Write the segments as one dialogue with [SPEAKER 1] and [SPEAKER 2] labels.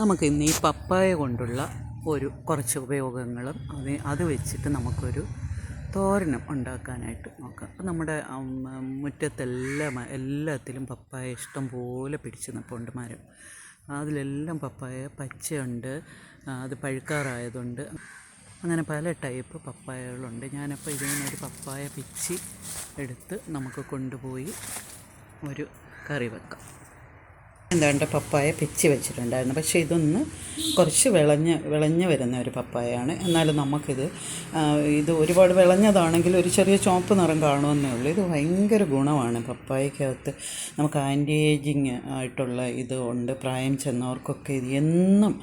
[SPEAKER 1] നമുക്ക് ഇന്ന് ഈ പപ്പായ കൊണ്ടുള്ള ഒരു കുറച്ച് ഉപയോഗങ്ങളും അത് അത് വെച്ചിട്ട് നമുക്കൊരു തോരനും ഉണ്ടാക്കാനായിട്ട് നോക്കാം. അപ്പം നമ്മുടെ മുറ്റത്തെല്ലാം എല്ലാത്തിലും പപ്പായ ഇഷ്ടം പോലെ പിടിച്ച് നിൽപ്പുണ്ട് മരം. അതിലെല്ലാം പപ്പായ പച്ചയുണ്ട് അത് പഴുക്കാറായതുണ്ട്. അങ്ങനെ പല ടൈപ്പ് പപ്പായകളുണ്ട്. ഞാനപ്പോൾ ഇതിങ്ങനെ ഒരു പപ്പായ പിച്ചി എടുത്ത് നമുക്ക് കൊണ്ടുപോയി ഒരു കറി വെക്കാം. എന്താണ്ട് പപ്പായ പിച്ചി വെച്ചിട്ടുണ്ടായിരുന്നു. പക്ഷേ ഇതൊന്ന് കുറച്ച് വിളഞ്ഞ് വിളഞ്ഞ് വരുന്ന ഒരു പപ്പായയാണ്. എന്നാലും നമുക്കിത് ഇത് ഒരുപാട് വിളഞ്ഞതാണെങ്കിൽ ഒരു ചെറിയ ചുവപ്പ് നിറം കാണുമെന്നേ ഉള്ളൂ. ഇത് ഭയങ്കര ഗുണമാണ് പപ്പായക്കകത്ത്. നമുക്ക് ആന്റി ഏജിങ് ആയിട്ടുള്ള ഇത് ഉണ്ട്. പ്രായം ചെന്നവർക്കൊക്കെ ഇത് എന്നും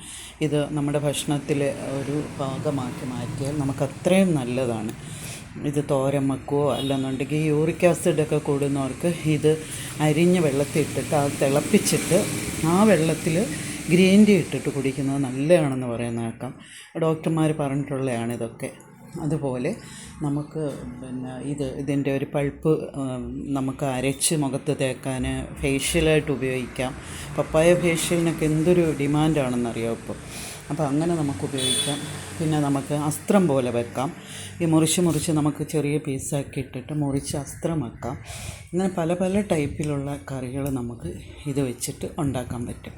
[SPEAKER 1] ഇത് നമ്മുടെ ഭക്ഷണത്തിൽ ഒരു ഭാഗമാക്കി മാറ്റിയാൽ നമുക്ക് അത്രയും നല്ലതാണ്. ഇത് തോരൻ വെക്കുകയോ അല്ലെന്നുണ്ടെങ്കിൽ യൂറിക് ആസിഡൊക്കെ കൂടുന്നവർക്ക് ഇത് അരിഞ്ഞ് വെള്ളത്തിൽ ഇട്ടിട്ട് അത് തിളപ്പിച്ചിട്ട് ആ വെള്ളത്തിൽ ഗ്രീൻ ടീ ഇട്ടിട്ട് കുടിക്കുന്നത് നല്ലതാണെന്ന് പറയുന്ന കേൾക്കാം. ഡോക്ടർമാർ പറഞ്ഞിട്ടുള്ളതാണ് ഇതൊക്കെ. അതുപോലെ നമുക്ക് പിന്നെ ഇത് ഇതിന്റെ ഒരു പൾപ്പ് നമുക്ക് അരച്ച് മുഖത്ത് തേക്കാൻ ഫേഷ്യലായിട്ട് ഉപയോഗിക്കാം. പപ്പായ ഫേഷ്യലിനൊക്കെ എന്തൊരു ഡിമാൻഡാണെന്നറിയാം ഇപ്പോൾ അപ്പോൾ അങ്ങനെ നമുക്ക് ഉപയോഗിക്കാം. പിന്നെ നമുക്ക് അസ്ത്രം പോലെ വെക്കാം. ഈ മുറിച്ച് മുറിച്ച് നമുക്ക് ചെറിയ പീസാക്കി ഇട്ടിട്ട് മുറിച്ച് അസ്ത്രം വെക്കാം. ഇങ്ങനെ പല പല ടൈപ്പിലുള്ള കറികൾ നമുക്ക് ഇത് വെച്ചിട്ട് ഉണ്ടാക്കാൻ പറ്റും.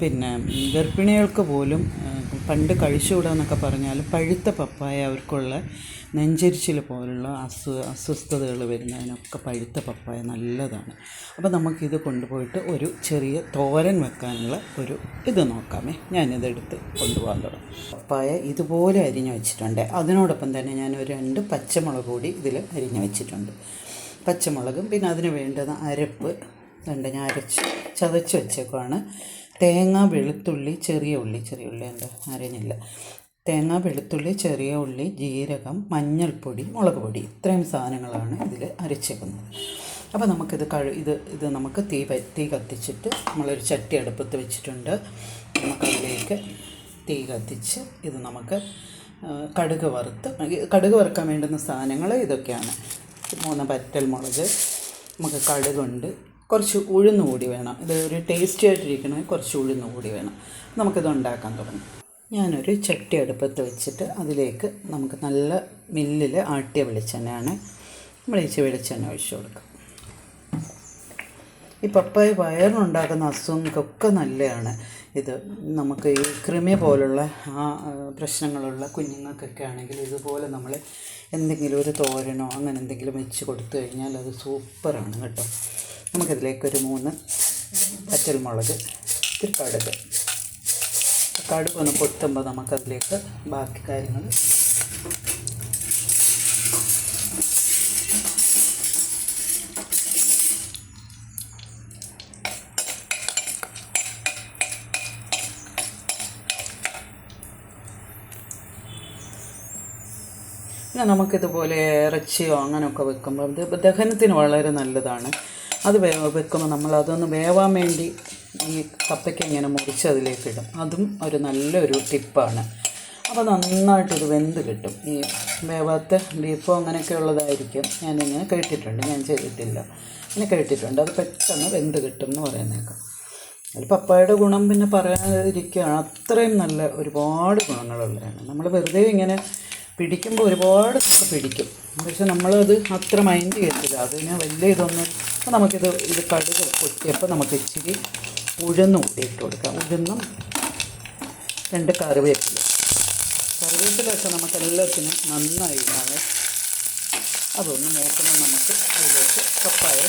[SPEAKER 1] പിന്നെ ഗർഭിണികൾക്ക് പോലും പണ്ട് കഴിച്ചുകൂടാന്നൊക്കെ പറഞ്ഞാൽ പഴുത്ത പപ്പായ അവർക്കുള്ള നെഞ്ചരിച്ചിൽ പോലുള്ള അസു അസ്വസ്ഥതകൾ വരുന്നതിനൊക്കെ പഴുത്ത പപ്പായ നല്ലതാണ്. അപ്പോൾ നമുക്കിത് കൊണ്ടുപോയിട്ട് ഒരു ചെറിയ തോരൻ വെക്കാനുള്ള ഒരു ഇത് നോക്കാമേ. ഞാനിതെടുത്ത് കൊണ്ടുപോകാൻ തുടങ്ങും. പപ്പായ ഇതുപോലെ അരിഞ്ഞു വെച്ചിട്ടുണ്ട്. അതിനോടൊപ്പം തന്നെ ഞാൻ ഒരു രണ്ട് പച്ചമുളക് കൂടി ഇതിൽ അരിഞ്ഞു വെച്ചിട്ടുണ്ട്. പച്ചമുളകും പിന്നെ അതിന് വേണ്ടുന്ന അരപ്പ് രണ്ട് ഞാൻ അരച്ച് ചതച്ച് വെച്ചേക്കുവാണ്. തേങ്ങ വെളുത്തുള്ളി ചെറിയ ഉള്ളി ചെറിയ ഉള്ളി എന്താ? അറിയുന്നില്ല തേങ്ങ വെളുത്തുള്ളി ചെറിയ ഉള്ളി ജീരകം മഞ്ഞൾപ്പൊടി മുളക് പൊടി ഇത്രയും സാധനങ്ങളാണ് ഇതിൽ അരച്ചേക്കുന്നത്. അപ്പോൾ നമുക്കിത് കഴു ഇത് ഇത് നമുക്ക് തീ തീ കത്തിച്ചിട്ട് നമ്മളൊരു ചട്ടി അടുപ്പത്ത് വെച്ചിട്ടുണ്ട്. നമുക്കതിലേക്ക് തീ കത്തിച്ച് ഇത് നമുക്ക് കടുക് വറുത്ത് കടുക് വറുക്കാൻ വേണ്ടുന്ന സാധനങ്ങൾ ഇതൊക്കെയാണ്. മൂന്ന് പറ്റൽ മുളക് നമുക്ക് കടുകുണ്ട് കുറച്ച് ഉഴുന്ന് കൂടി വേണം. ഇത് ഒരു ടേസ്റ്റി ആയിട്ടിരിക്കണമെങ്കിൽ കുറച്ച് ഉഴുന്ന് കൂടി വേണം. നമുക്കിത് ഉണ്ടാക്കാൻ തുടങ്ങും. ഞാനൊരു ചട്ടി അടുപ്പത്ത് വെച്ചിട്ട് അതിലേക്ക് നമുക്ക് നല്ല മില്ലിൽ ആട്ടിയ വെളിച്ചെണ്ണയാണ് ഇച്ചിരി വെളിച്ചെണ്ണ ഒഴിച്ചു കൊടുക്കാം ഈ പപ്പായ വയറിനുണ്ടാക്കുന്ന അസുഖങ്ങൾക്കൊക്കെ നല്ലതാണ്. ഇത് നമുക്ക് ഈ കൃമി പോലുള്ള ആ, പ്രശ്നങ്ങളുള്ള കുഞ്ഞുങ്ങൾക്കൊക്കെ ആണെങ്കിൽ ഇതുപോലെ നമ്മൾ എന്തെങ്കിലും ഒരു തോരനോ അങ്ങനെ എന്തെങ്കിലും വെച്ച് കൊടുത്തു കഴിഞ്ഞാൽ അത് സൂപ്പറാണ് കേട്ടോ. നമുക്കിതിലേക്കൊരു മൂന്ന് പച്ചൽമുളക് ഇത്തിരി കടുക്. കടുക് ഒന്ന് പൊട്ടുമ്പോൾ നമുക്കതിലേക്ക് ബാക്കി കാര്യങ്ങൾ പിന്നെ നമുക്കിതുപോലെ ഇറച്ചിയോ അങ്ങനെയൊക്കെ വെക്കുമ്പോൾ ദഹനത്തിന് വളരെ നല്ലതാണ്. അത് വേ വെക്കുമ്പോൾ നമ്മൾ അതൊന്ന് വേവാൻ വേണ്ടി ഈ കപ്പയ്ക്ക് ഇങ്ങനെ മുറിച്ച് അതിലേക്ക് ഇടും അതും ഒരു നല്ലൊരു ടിപ്പാണ്. അപ്പോൾ നന്നായിട്ട് ഇത് വെന്ത് കിട്ടും. ഈ വേവാത്ത ബീഫോ അങ്ങനെയൊക്കെ ഉള്ളതായിരിക്കും. ഞാനിങ്ങനെ കേട്ടിട്ടുണ്ട്. ഞാൻ ചെയ്തിട്ടില്ല. ഇങ്ങനെ കേട്ടിട്ടുണ്ട്. അത് പെട്ടെന്ന് വെന്ത് കിട്ടും എന്ന് പറയുന്നേക്കാം. അതിൽ പപ്പായയുടെ ഗുണം പിന്നെ പറയാതിരിക്കുകയാണ്. അത്രയും നല്ല ഒരുപാട് ഗുണങ്ങളുള്ളതാണ്. നമ്മൾ വെറുതെ ഇങ്ങനെ പിടിക്കുമ്പോൾ ഒരുപാട് പിടിക്കും. പക്ഷെ നമ്മളത് അത്ര മൈൻഡ് ചെയ്യത്തില്ല. അതിന് വലിയ ഇതൊന്നും അപ്പോൾ നമുക്കിത് ഇത് കടുക് പൊട്ടിയപ്പോൾ നമുക്ക് ഇച്ചിരി ഉഴുന്നും കൂടി ഇട്ട് കൊടുക്കാം. ഉഴുന്നും രണ്ട് കറിവേപ്പില. വെച്ചാൽ നമുക്ക് എല്ലാത്തിനും നന്നായി ഇടാതെ അതൊന്ന് നോക്കുമ്പോൾ നമുക്ക് അതിലേക്ക് പപ്പായ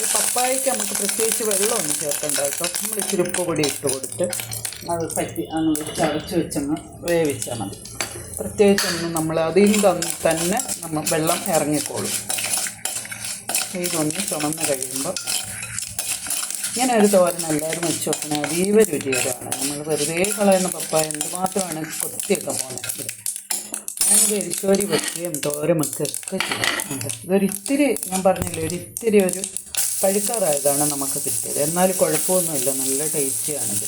[SPEAKER 1] ഈ പപ്പായയ്ക്ക് നമുക്ക് പ്രത്യേകിച്ച് വെള്ളമൊന്നും ചേർക്കണ്ട കേട്ടോ. നമ്മൾ ഇച്ചിരി ഉപ്പ് പൊടി ഇട്ട് കൊടുത്ത് അത് പറ്റി അങ്ങ് ചതച്ച് വെച്ചങ്ങ് വേവിച്ചാൽ മതി പ്രത്യേകിച്ചൊന്നും നമ്മൾ അതിൽ തന്നെ നമ്മൾ വെള്ളം ഇറങ്ങിക്കോളും. ഇതൊന്ന് ചുമന്ന് കഴിയുമ്പോൾ ഇങ്ങനെ ഒരു തോരൻ എല്ലാവരും വെച്ച് നോക്കണേ അതീവ രുചികരമാണ്. നമ്മൾ വെറുതെ കളയുന്ന പപ്പായ എന്തുമാത്രമാണ് കൊത്തിയൊക്കെ പോകുന്നത് ഞാനിത് എരിശോരി വെക്കുകയും തോരമൊക്കെ വെക്കുകയൊക്കെ ചെയ്യുന്നുണ്ട് ഇതൊരിത്തിരി ഞാൻ പറഞ്ഞില്ലേ ഒരിത്തിരി ഒരു പഴുക്കാറായതാണ് നമുക്ക് കിട്ടിയത്. എന്നാൽ കുഴപ്പമൊന്നുമില്ല നല്ല ടേസ്റ്റിയാണിത്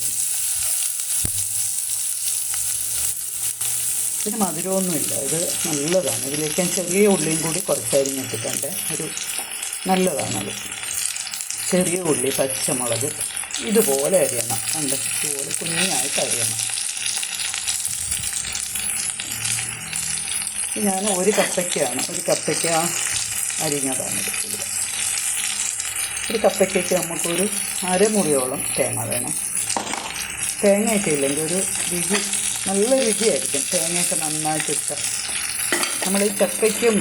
[SPEAKER 1] ഇതിന് മധുരമൊന്നുമില്ല. ഇത് നല്ലതാണ്. ഇതിലേക്ക് ഞാൻ ചെറിയ ഉള്ളിയും കൂടി കുറച്ചരിഞ്ഞിട്ടിട്ടുണ്ട് ഒരു നല്ലതാണത്. ചെറിയ ഉള്ളി പച്ചമുളക് ഇതുപോലെ അരിയണം. കണ്ട? ഇതുപോലെ കുഞ്ഞായിട്ട് അരിയണം. ഞാൻ ഒരു കപ്പയ്ക്കാണ് ഒരു കപ്പയ്ക്ക അരിഞ്ഞതാണ് എടുത്തത്. ഒരു കപ്പയ്ക്കൊക്കെ നമുക്കൊരു അരമുറിയോളം തേങ്ങ വേണം. തേങ്ങയൊക്കെ ഇല്ലെങ്കിൽ ഒരു രുചി നല്ല രുചിയായിരിക്കും. തേങ്ങയൊക്കെ നന്നായിട്ട് ഇട്ട് നമ്മൾ ഈ ചക്കയ്ക്കും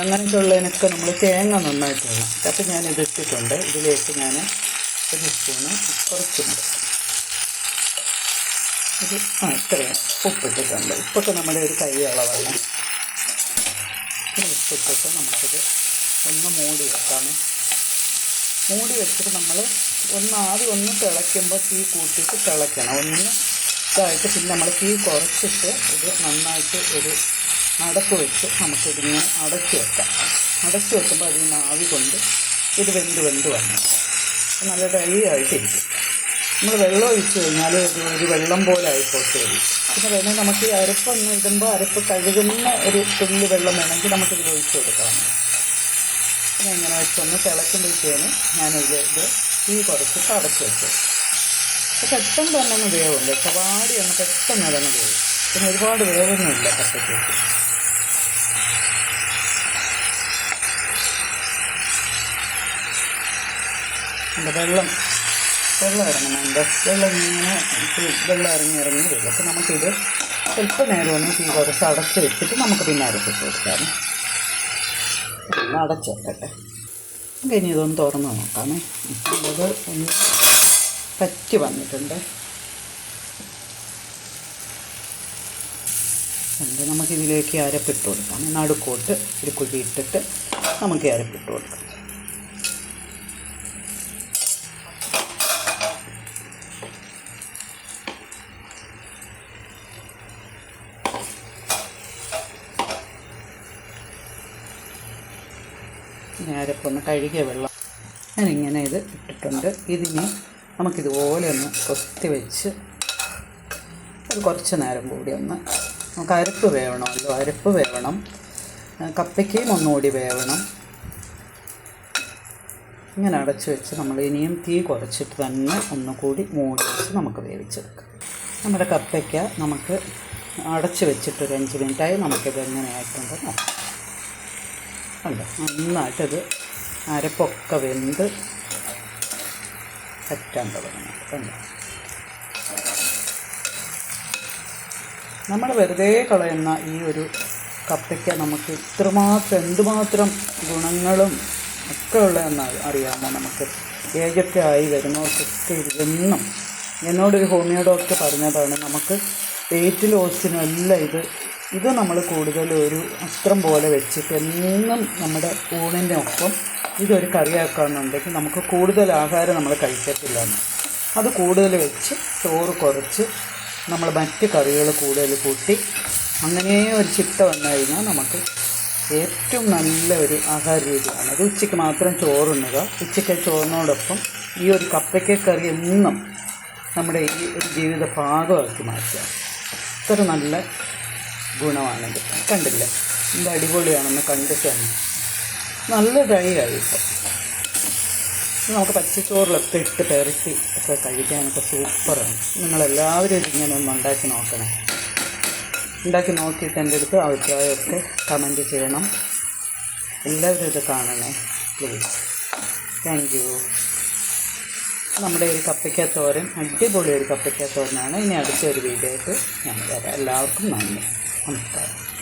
[SPEAKER 1] അങ്ങനെയൊക്കെ ഉള്ളതിനൊക്കെ നമ്മൾ തേങ്ങ നന്നായിട്ട് വേണം അപ്പം ഞാനിത് ഇട്ടിട്ടുണ്ട്. ഇതിലേക്ക് ഞാൻ ഒരു സ്പൂണ് കുറച്ചുണ്ട് ഒരു ആ ഇത്രയും ഉപ്പിട്ടിട്ടുണ്ട്. ഉപ്പൊക്കെ നമ്മുടെ ഒരു കൈ അളവാണ്. ഉപ്പിട്ടിട്ട് നമുക്കിത് ഒന്ന് മൂടി വെക്കാമേ മൂടി വെച്ചിട്ട് നമ്മൾ ഒന്ന് ആദ്യം ഒന്ന് തിളയ്ക്കുമ്പോൾ തീ കൂട്ടിയിട്ട് തിളയ്ക്കണം. ഒന്ന് ഇതായിട്ട് പിന്നെ നമ്മൾ തീ കുറച്ചിട്ട് ഇത് നന്നായിട്ട് ഒരു അടപ്പ് വെച്ച് നമുക്കിതിങ്ങനെ അടക്കി വെക്കാം. അടക്കി വെക്കുമ്പോൾ അതിൽ നിന്ന് ആവി കൊണ്ട് ഇത് വെന്ത് വെന്ത് വന്നു. നല്ല ഡ്രൈ ആയിട്ടിരിക്കും. നമ്മൾ വെള്ളം ഒഴിച്ച് കഴിഞ്ഞാൽ ഒരു വെള്ളം പോലെ ആയിപ്പോട്ട് വരും. പിന്നെ വേണമെങ്കിൽ നമുക്ക് ഈ അരപ്പൊന്ന് ഇടുമ്പോൾ അരപ്പ് കഴുകുന്ന ഒരു തുള്ളി വെള്ളം വേണമെങ്കിൽ നമുക്കിതിൽ ഒഴിച്ച് കൊടുക്കാം. പിന്നെ ഇങ്ങനെ വെച്ചൊന്ന് തിളക്കുമ്പോഴത്തേന് ഞാനിത് ഇത് തീ കുറച്ചിട്ട് അടച്ചു വെച്ചു പെട്ടെന്ന് തന്നെ ഒന്ന് വേവുണ്ട് ചവാടി ഒന്ന് പെട്ടെന്ന് അതങ്ങ് വേവും പിന്നെ ഒരുപാട് വേവൊന്നുമില്ല കപ്പയ്ക്കേക്ക് എന്റെ വെള്ളം. വെള്ളം ഇറങ്ങുന്നുണ്ട് വെള്ളം ഇങ്ങനെ വെള്ളം ഇറങ്ങി ഇറങ്ങി വരും. അപ്പോൾ നമുക്കിത് സ്വല്പ നേരം ഒന്ന് തീ കുറച്ച് അടച്ച് വെച്ചിട്ട് നമുക്ക് പിന്നെ അരച്ചിട്ട് കൊടുക്കാം. അടച്ച് വെക്കട്ടെ. ഇനി ഇതൊന്ന് തുറന്ന് നോക്കാമേ. അത് ഒന്ന് പറ്റി വന്നിട്ടുണ്ട്. ഉണ്ട് നമുക്കിതിലേക്ക് അരപ്പിട്ട് കൊടുക്കാം. നടുക്കോട്ട് ഒരു കുഴി ഇട്ടിട്ട് നമുക്ക് അരപ്പിട്ട് കൊടുക്കാം. അരപ്പൊന്ന് കഴുകിയ വെള്ളം ഞാനിങ്ങനെ ഇത് ഇട്ടിട്ടുണ്ട്. ഇതിനി നമുക്കിതുപോലെ ഒന്ന് കൊത്തി വെച്ച് അത് കുറച്ച് നേരം കൂടി ഒന്ന് നമുക്ക് അരപ്പ് വേവണമല്ലോ. അരപ്പ് വേവണം. കപ്പയ്ക്കയും ഒന്നുകൂടി വേവണം. ഇങ്ങനെ അടച്ച് വെച്ച് നമ്മൾ ഇനിയും തീ കുറച്ചിട്ട് തന്നെ ഒന്നുകൂടി മൂടി വെച്ച് നമുക്ക് വേവിച്ചെടുക്കാം. നമ്മുടെ കപ്പയ്ക്ക നമുക്ക് അടച്ച് വെച്ചിട്ട് ഒരു അഞ്ച് മിനിറ്റായി നമുക്കിത് എങ്ങനെയായിട്ടുണ്ട് നോക്കാം. അല്ല നന്നായിട്ടത് അരപ്പൊക്കെ വെന്ത് പറ്റാൻ തുടങ്ങുന്നത് നമ്മൾ വെറുതെ കളയുന്ന ഈ ഒരു കപ്പയ്ക്ക നമുക്ക് ഇത്രമാത്രം എന്തുമാത്രം ഗുണങ്ങളും ഒക്കെ ഉള്ളതെന്ന് അറിയാമോ നമുക്ക്? ഏജൊക്കെ ആയി വരുന്നവർക്കൊക്കെ ഇതെന്നും എന്നോടൊരു ഹോമിയോ ഡോക്ടർ പറഞ്ഞതാണ് നമുക്ക് വെയിറ്റ് ലോസിനും എല്ലാം ഇത് ഇത് നമ്മൾ കൂടുതൽ ഒരു അസ്ത്രം പോലെ വെച്ചിട്ട് എന്നും നമ്മുടെ ഊണിന്റെ ഒപ്പം ഇതൊരു കറിയാക്കാന്നുണ്ടെങ്കിൽ നമുക്ക് കൂടുതൽ ആഹാരം നമ്മൾ കഴിക്കത്തില്ല അത് കൂടുതൽ വെച്ച് ചോറ് കുറച്ച് നമ്മൾ മറ്റ് കറികൾ കൂടുതൽ കൂട്ടി അങ്ങനെ ഒരു ചിട്ട വന്നു കഴിഞ്ഞാൽ നമുക്ക് ഏറ്റവും നല്ല ഒരു ആഹാര രീതിയാണ്. അത് ഉച്ചയ്ക്ക് മാത്രം ചോറുണ്ണുക. ഉച്ചയ്ക്ക് ചോറിനോടൊപ്പം ഈ ഒരു കപ്പയ്ക്ക കറി എന്നും നമ്മുടെ ഈ ഒരു ജീവിത ഭാഗമാക്കി മാറ്റുക. ഇത്ര നല്ല ഗുണമാണിത് കണ്ടില്ല? ഇത് അടിപൊളിയാണെന്ന് കണ്ടിട്ട് തന്നെ. നല്ല ഡ്രൈ ആയി ഇപ്പോൾ നമുക്ക് പച്ചച്ചോറിലൊക്കെ ഇട്ട് പെരട്ടി ഒക്കെ കഴിക്കാനൊക്കെ സൂപ്പറാണ് നിങ്ങളെല്ലാവരും ഇതിങ്ങനെ ഒന്ന് ഉണ്ടാക്കി നോക്കണേ. ഉണ്ടാക്കി നോക്കിയിട്ട് എന്റെ അടുത്ത് അഭിപ്രായമൊക്കെ കമന്റ് ചെയ്യണം. എല്ലാവരും ഇത് കാണണേ പ്ലീസ് താങ്ക് യു നമ്മുടെ ഒരു കപ്പയ്ക്ക അടിപൊളി ഒരു കപ്പയ്ക്ക തോരനാണ് ഇനി അടുത്തൊരു വീഡിയോ ആയിട്ട് ഞാൻ വരാം. എല്ലാവർക്കും നന്ദി. നമസ്കാരം.